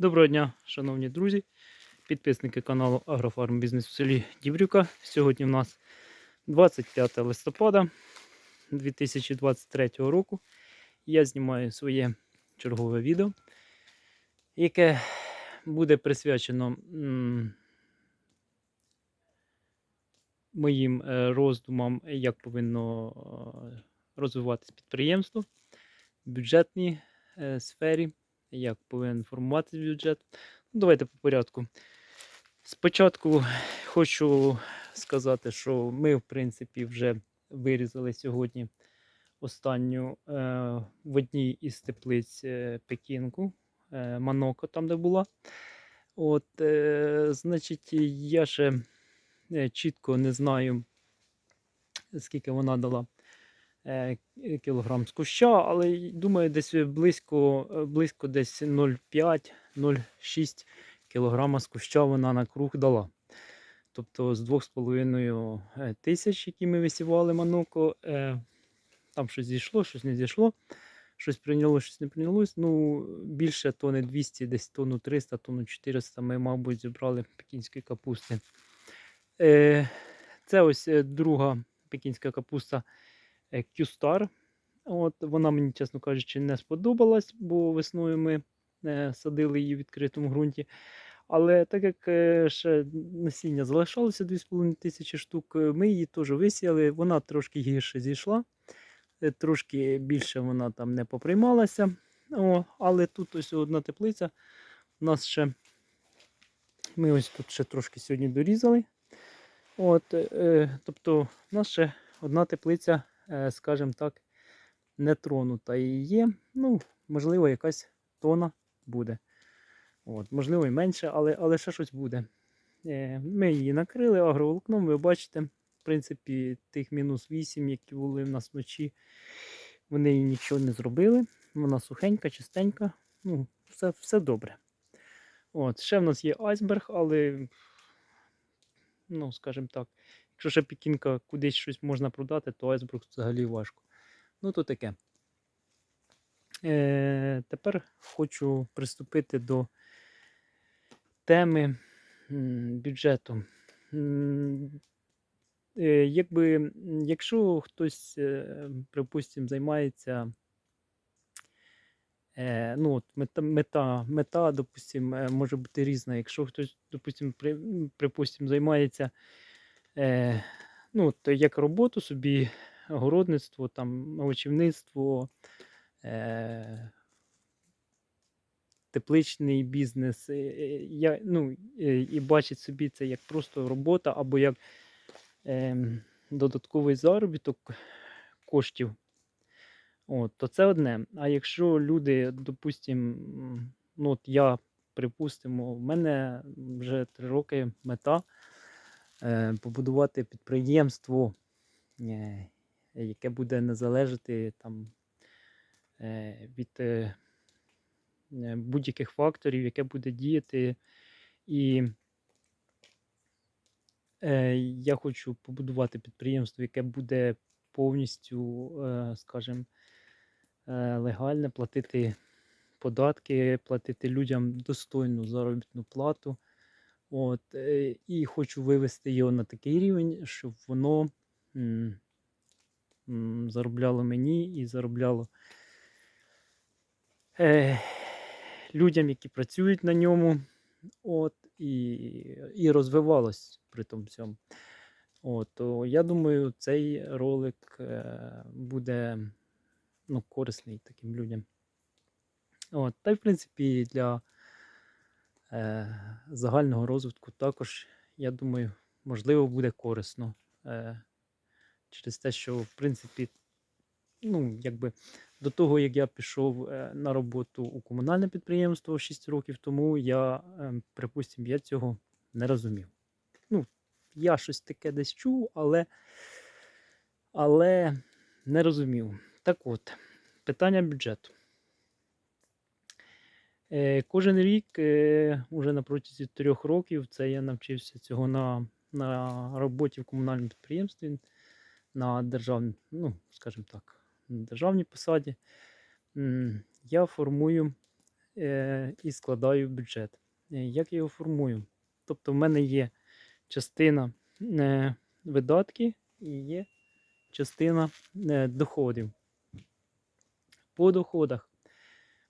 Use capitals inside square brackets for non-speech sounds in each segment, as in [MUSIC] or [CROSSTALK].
Доброго дня, шановні друзі, підписники каналу Агрофарм Бізнес в селі Діврюка. Сьогодні у нас 25 листопада 2023 року. Я знімаю своє чергове відео, яке буде присвячено моїм е, роздумам, як повинно е, розвиватись підприємство в бюджетній е, сфері як повинен формуватися бюджет. Ну, давайте по порядку. Спочатку хочу сказати, що ми, в принципі, вже вирізали сьогодні останню е, в одній із теплиць е, пекінку, е, Маноко, там де була. От, е, значить, я ще е, чітко не знаю, скільки вона дала кілограм з куща, але думаю, десь близько, е, близько десь 0,5-0,6 кілограма з куща вона на круг дала. Тобто з 2,5 е, тисяч, які ми висівали маноко, е, там щось зійшло, щось не зійшло. Щось прийняло, щось не прийнялось. Ну, більше тони 200, десь тонну 300, тонну 400 ми, мабуть, зібрали пекінської капусти. Е, Це ось е, друга пекінська капуста е, Q-Star. От, вона мені, чесно кажучи, не сподобалась, бо весною ми е, садили її в відкритому ґрунті. Але так як е, ще насіння залишалося 2,5 тисячі штук, е, ми її теж висіяли. Вона трошки гірше зійшла, е, трошки більше вона там не поприймалася. О, але тут ось одна теплиця. У нас ще ми ось тут ще трошки сьогодні дорізали. От, е, тобто, у нас ще одна теплиця, е, скажімо так, не тронута і є. Ну, можливо, якась тона буде. От, можливо, і менше, але, але ще щось буде. Е, Ми її накрили агроволокном, ви бачите, в принципі, тих мінус 8, які були в нас вночі, вони їй нічого не зробили. Вона сухенька, чистенька. Ну, все, все добре. От, ще в нас є айсберг, але, ну, скажімо так, якщо ще пекінка кудись щось можна продати, то айсберг взагалі важко. Ну, то таке. Е, тепер хочу приступити до теми бюджету. Е, Якби, якщо хтось, е, припустимо, займається, е, ну, от мета, мета, мета, допустим, е, може бути різна. Якщо хтось, допустим, при, припустимо, займається е, ну, то як роботу собі, городництво, там, овочівництво, е, тепличний бізнес, е, е, я, ну, е, і бачить собі це як просто робота або як ем, додатковий заробіток коштів, от, то це одне. А якщо люди, допустимо, ну от я, припустимо, в мене вже три роки мета е, побудувати підприємство, е, яке буде не залежати там, е, від е, е, будь-яких факторів, яке буде діяти. І е, я хочу побудувати підприємство, яке буде повністю, е, скажімо, е, легальне, платити податки, платити людям достойну заробітну плату. От, е, і хочу вивести його на такий рівень, щоб воно заробляло мені і заробляло е, людям, які працюють на ньому. От, і, і розвивалось при тому всьому. От, то я думаю, цей ролик е, буде ну, корисний таким людям. От, та й, в принципі, для загального розвитку також, я думаю, можливо, буде корисно. Е, через те, що, в принципі, ну, якби до того, як я пішов е, на роботу у комунальне підприємство 6 років тому, я, е, припустимо, я цього не розумів. Ну, я щось таке десь чув, але, але не розумів. Так от, питання бюджету. Е, Кожен рік, е, уже на протязі трьох років, це я навчився цього на, на роботі в комунальному підприємстві, на державній, ну, скажімо так, на державній посаді. Я формую е, і складаю бюджет. Як я його формую? Тобто, в мене є частина видатки і є частина доходів. По доходах.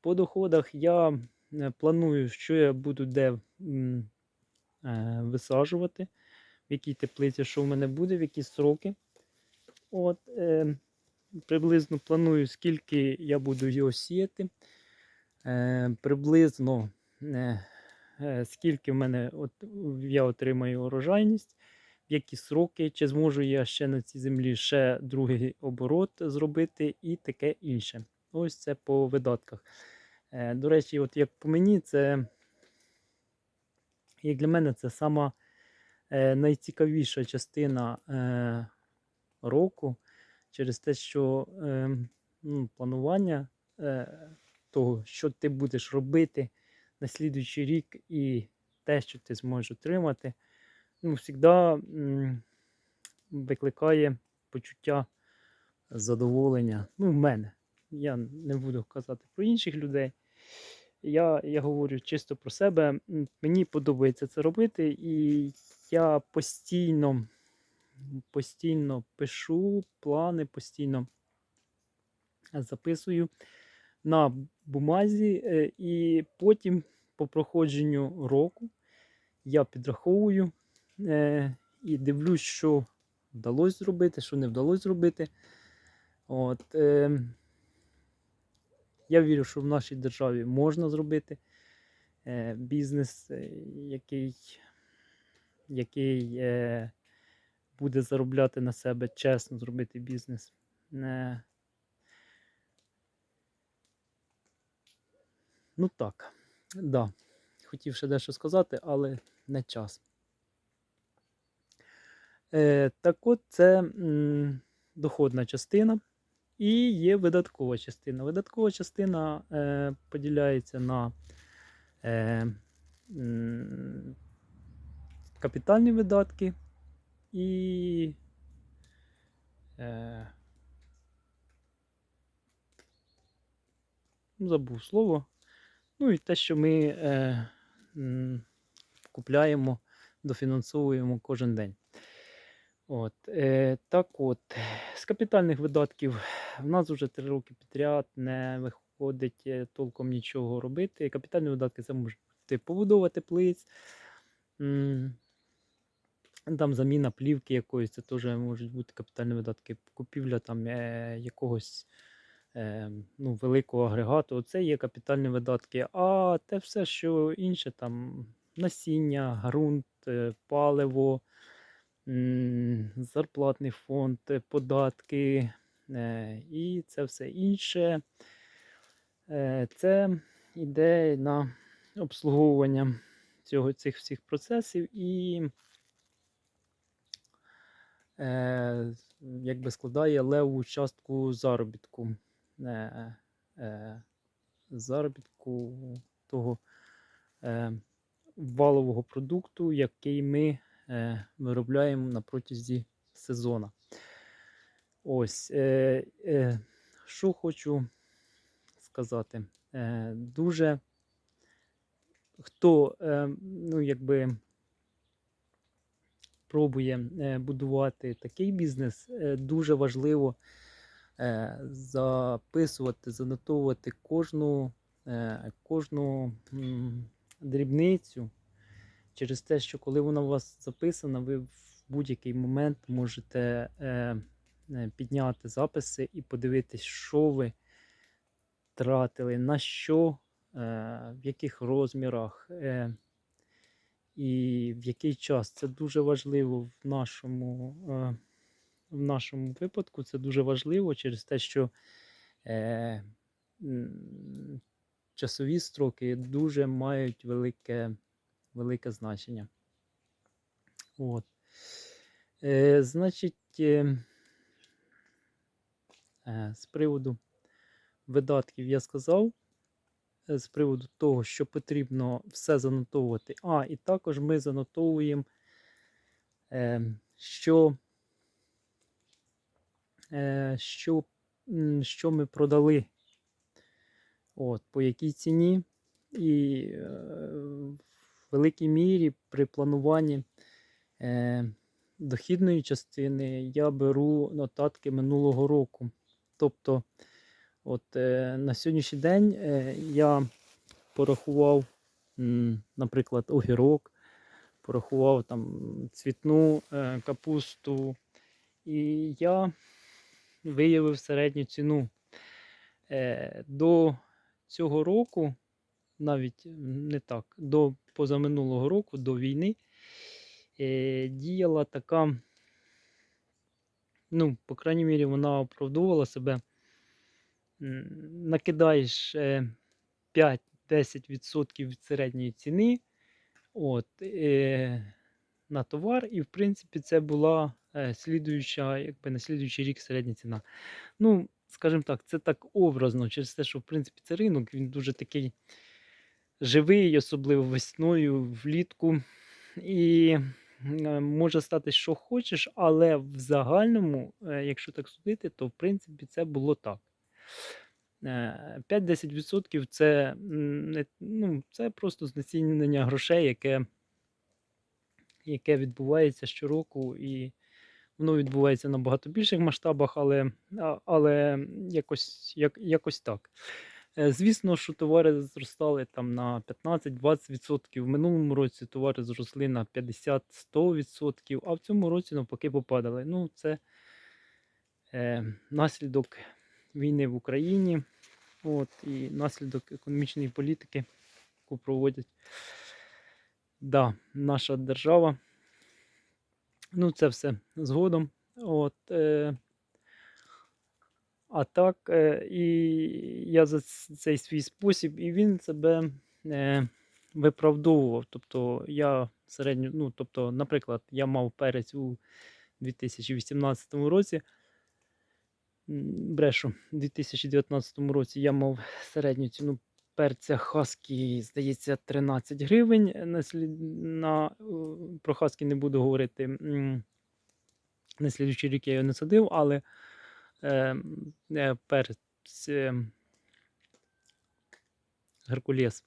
По доходах я е, планую, що я буду де е, висаджувати, в якій теплиці, що в мене буде, в які сроки. От, е, приблизно планую, скільки я буду його сіяти. Приблизно скільки в мене от, я отримаю урожайність, в які сроки, чи зможу я ще на цій землі ще другий оборот зробити і таке інше. Ось це по видатках. Е, до речі, от як по мені, це як для мене, це сама е, найцікавіша частина е, року через те, що е, ну, планування того, що ти будеш робити на слідуючий рік, і те, що ти зможеш отримати, ну, завжди викликає почуття задоволення. Ну, в мене. Я не буду казати про інших людей. Я, я говорю чисто про себе. Мені подобається це робити, і я постійно, постійно пишу плани, постійно записую на бумазі, е, і потім по проходженню року я підраховую е, і дивлюсь, що вдалося зробити, що не вдалося зробити. От, е, я вірю, що в нашій державі можна зробити е, бізнес, е, який, який е, буде заробляти на себе чесно зробити бізнес. Е, ну так, да. Хотів ще дещо сказати, але не час. Е, так от це м, доходна частина. І є видаткова частина. Видаткова частина е, поділяється на е, капітальні видатки і е, ну, забув слово. Ну і те, що ми е, купляємо, дофінансовуємо кожен день. От, е, так от, [SIGHS] з капітальних видатків в нас вже три роки підряд не виходить е, толком нічого робити. Капітальні видатки це може бути побудова теплиць, там заміна плівки якоїсь, це теж можуть бути капітальні видатки, купівля там е, якогось е, ну, великого агрегату. Це є капітальні видатки. А те все, що інше, там насіння, ґрунт, е, паливо зарплатний фонд, е, податки е, і це все інше. Е, Це йде на обслуговування цього, цих всіх процесів і е, якби складає леву частку заробітку. Е, е, заробітку того е, валового продукту, який ми виробляємо на протязі сезону. Ось, е, е, що хочу сказати. Е, дуже хто е, ну, якби пробує е, будувати такий бізнес, е, дуже важливо е, записувати, занотовувати кожну, е, кожну м, дрібницю через те, що коли вона у вас записана, ви в будь-який момент можете е, е, підняти записи і подивитись, що ви тратили, на що, е, в яких розмірах е, і в який час. Це дуже важливо в нашому, е, в нашому випадку. Це дуже важливо через те, що е, часові строки дуже мають велике, велике значення. От. Е, значить, е, е, з приводу видатків я сказав. Е, З приводу того, що потрібно все занотовувати. А, і також ми занотовуємо, е, що, е, що, що ми продали. От, по якій ціні. І е, великій мірі при плануванні е, дохідної частини я беру нотатки минулого року. Тобто, от е, на сьогоднішній день е, я порахував, м, наприклад, огірок, порахував там цвітну е, капусту, і я виявив середню ціну. Е, До цього року, навіть не так, до позаминулого року, до війни, е, діяла така, ну, по крайній мірі, вона оправдовувала себе. Накидаєш е, 5-10% від середньої ціни от, е, на товар, і в принципі це була е, слідуюча, якби на слідуючий рік середня ціна. Ну, скажімо так, це так образно, через те, що в принципі це ринок, він дуже такий живий, особливо весною, влітку. І е, може стати, що хочеш, але в загальному, е, якщо так судити, то в принципі це було так. Е, 5-10% це, ну, це просто знецінення грошей, яке, яке відбувається щороку, і воно відбувається на багато більших масштабах, але, але якось, як, якось так. Е, Звісно, що товари зростали там на 15-20%. В минулому році товари зросли на 50-100%, а в цьому році навпаки попадали. Ну, це е, наслідок війни в Україні, от, і наслідок економічної політики, яку проводять да, наша держава. Ну, це все згодом. От, е, а так, е, і я за цей свій спосіб, і він себе е, виправдовував. Тобто, я середньо, ну, тобто, наприклад, я мав перець у 2018 році. Брешу, у 2019 році я мав середню ціну перця хаски, здається, 13 гривень. На, на... Про хаски не буду говорити. На слідуючий рік я його не садив, але е, е, перець е, Геркулес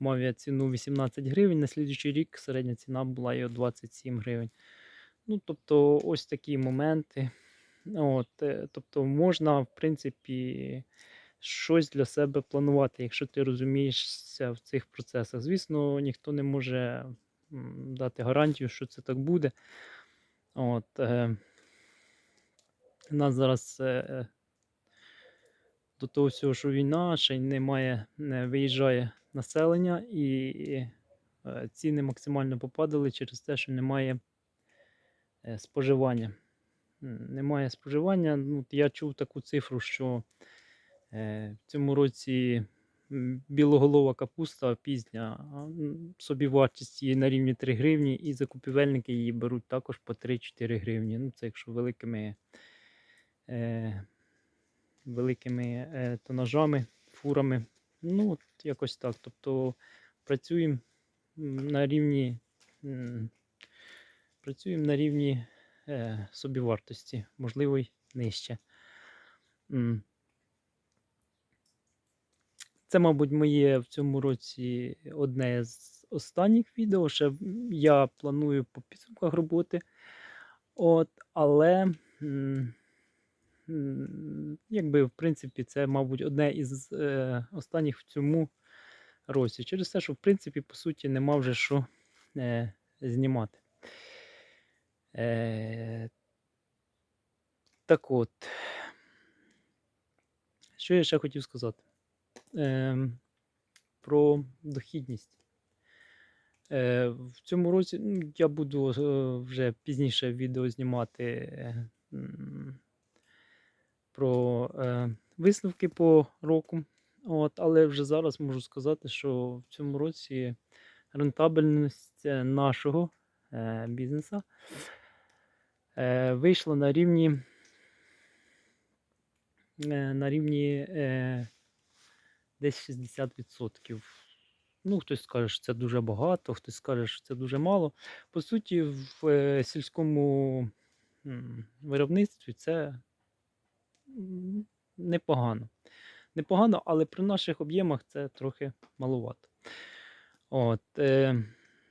мав ціну 18 гривень. На слідуючий рік середня ціна була його 27 гривень. Ну, тобто, ось такі моменти. От, е, тобто, можна, в принципі, щось для себе планувати, якщо ти розумієшся в цих процесах. Звісно, ніхто не може дати гарантію, що це так буде. От, е, нас зараз е, до того всього, що війна, ще й немає, не виїжджає населення, і е, ціни максимально попадали через те, що немає е, споживання. Немає споживання. Ну, я чув таку цифру, що е, в цьому році білоголова капуста пізня, а, м, собівартість її на рівні 3 гривні, і закупівельники її беруть також по 3-4 гривні. Ну, це якщо великими, е, великими е, тонажами, фурами. Ну, от якось так. Тобто працюємо на рівні. Працюємо на рівні е, собівартості, можливо, й нижче. Це, мабуть, моє в цьому році одне з останніх відео. Ще я планую по підсумках роботи. От, але якби, в принципі, це, мабуть, одне із е, останніх в цьому році. Через те, що, в принципі, по суті, нема вже що е, знімати. Е, так от, що я ще хотів сказати? Ем, про дохідність. Е, в цьому році ну, я буду е, вже пізніше відео знімати е, про е, висновки по року. От, але вже зараз можу сказати, що в цьому році рентабельність е, нашого е, бізнесу е, вийшла на рівні е, на рівні е, десь 60%. Ну, хтось скаже, що це дуже багато, хтось скаже, що це дуже мало. По суті, в е, сільському виробництві це непогано. Непогано, але при наших об'ємах це трохи маловато. От, е,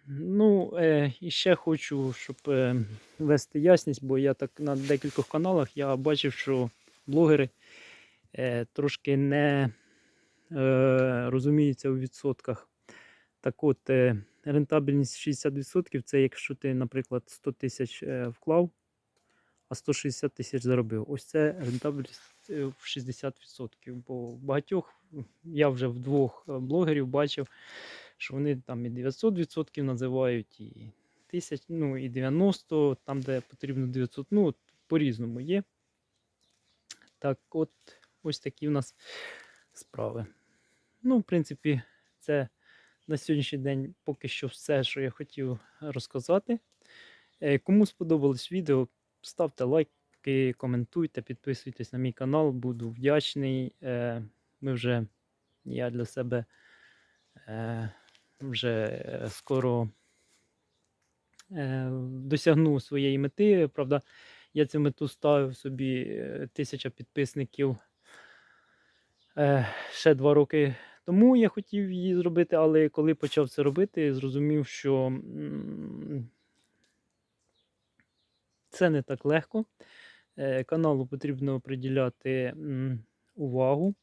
ну, е, і ще хочу, щоб е, вести ясність, бо я так на декількох каналах я бачив, що блогери е, трошки не е, розуміються у відсотках. Так от, е, рентабельність 60% це якщо ти, наприклад, 100 тисяч е, вклав, а 160 тисяч заробив. Ось це рентабельність е, в 60%. Бо багатьох, я вже в двох е, блогерів бачив, що вони там і 900% називають, і 1000, ну і 90, там, де потрібно 900, ну по-різному є. Так, от ось такі в нас справи. Ну, в принципі, це на сьогоднішній день поки що все, що я хотів розказати. Е, Кому сподобалось відео, ставте лайки, коментуйте, підписуйтесь на мій канал, буду вдячний. Е, Ми вже, я для себе е, вже е, скоро досягну своєї мети. Правда, я цю мету ставив собі тисяча підписників ще два роки тому я хотів її зробити, але коли почав це робити, зрозумів, що це не так легко. Е, Каналу потрібно приділяти увагу.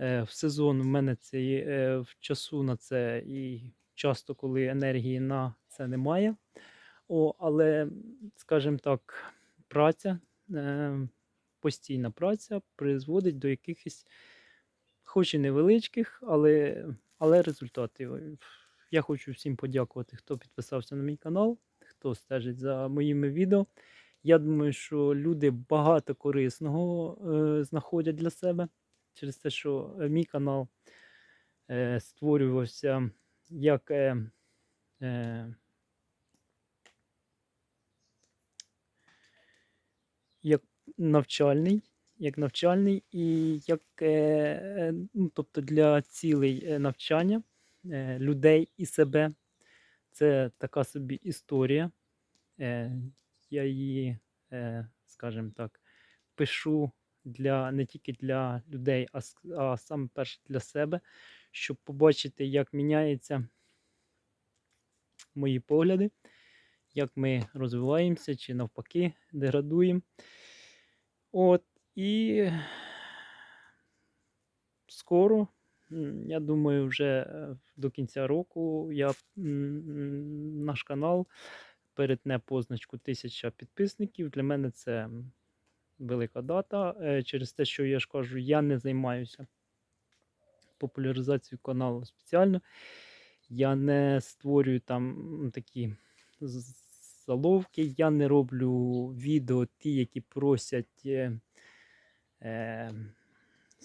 Е, В сезон в мене це е, в часу на це і часто, коли енергії на це немає. О, але, скажімо так, праця, постійна праця призводить до якихось, хоч і невеличких, але, але результатів. Я хочу всім подякувати, хто підписався на мій канал, хто стежить за моїми відео. Я думаю, що люди багато корисного е, знаходять для себе через те, що е, мій канал е, створювався як е, е, як навчальний, як навчальний і як, е, е, ну, тобто для цілей е, навчання е, людей і себе. Це така собі історія. Е, я її, е, скажімо так, пишу для, не тільки для людей, а, а саме перше для себе, щоб побачити, як міняються мої погляди, як ми розвиваємося чи навпаки деградуємо. От, і скоро, я думаю, вже е, до кінця року я наш канал перетне позначку 1000 підписників. Для мене це велика дата. Е, Через те, що я ж кажу, я не займаюся популяризацією каналу спеціально. Я не створюю там такі заловки, я не роблю відео ті, які просять е, е,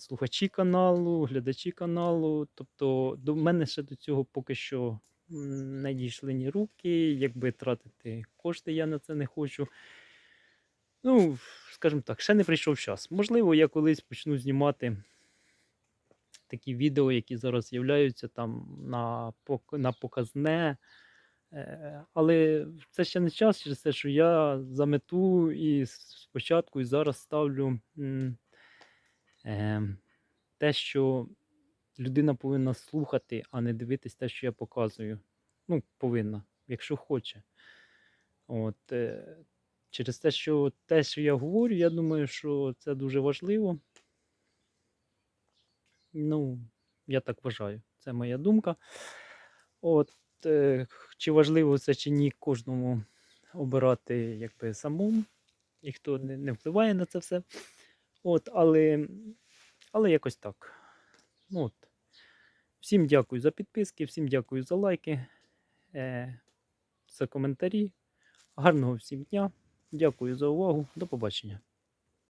слухачі каналу, глядачі каналу. Тобто до мене ще до цього поки що не дійшли ні руки, якби тратити кошти я на це не хочу. Ну, скажімо так, ще не прийшов час. Можливо, я колись почну знімати такі відео, які зараз з'являються там на, на показне. Е, Але це ще не час через те, що я за мету і спочатку і зараз ставлю те, що людина повинна слухати, а не дивитись те, що я показую. Ну, повинна, якщо хоче. От, е, через те, що те, що я говорю, я думаю, що це дуже важливо. Ну, я так вважаю. Це моя думка. От, е, чи важливо це чи ні, кожному обирати якби самому, ніхто не, не впливає на це все. От, але, але якось так. Ну, от. Всім дякую за підписки, всім дякую за лайки, е, за коментарі. Гарного всім дня. Дякую за увагу. До побачення.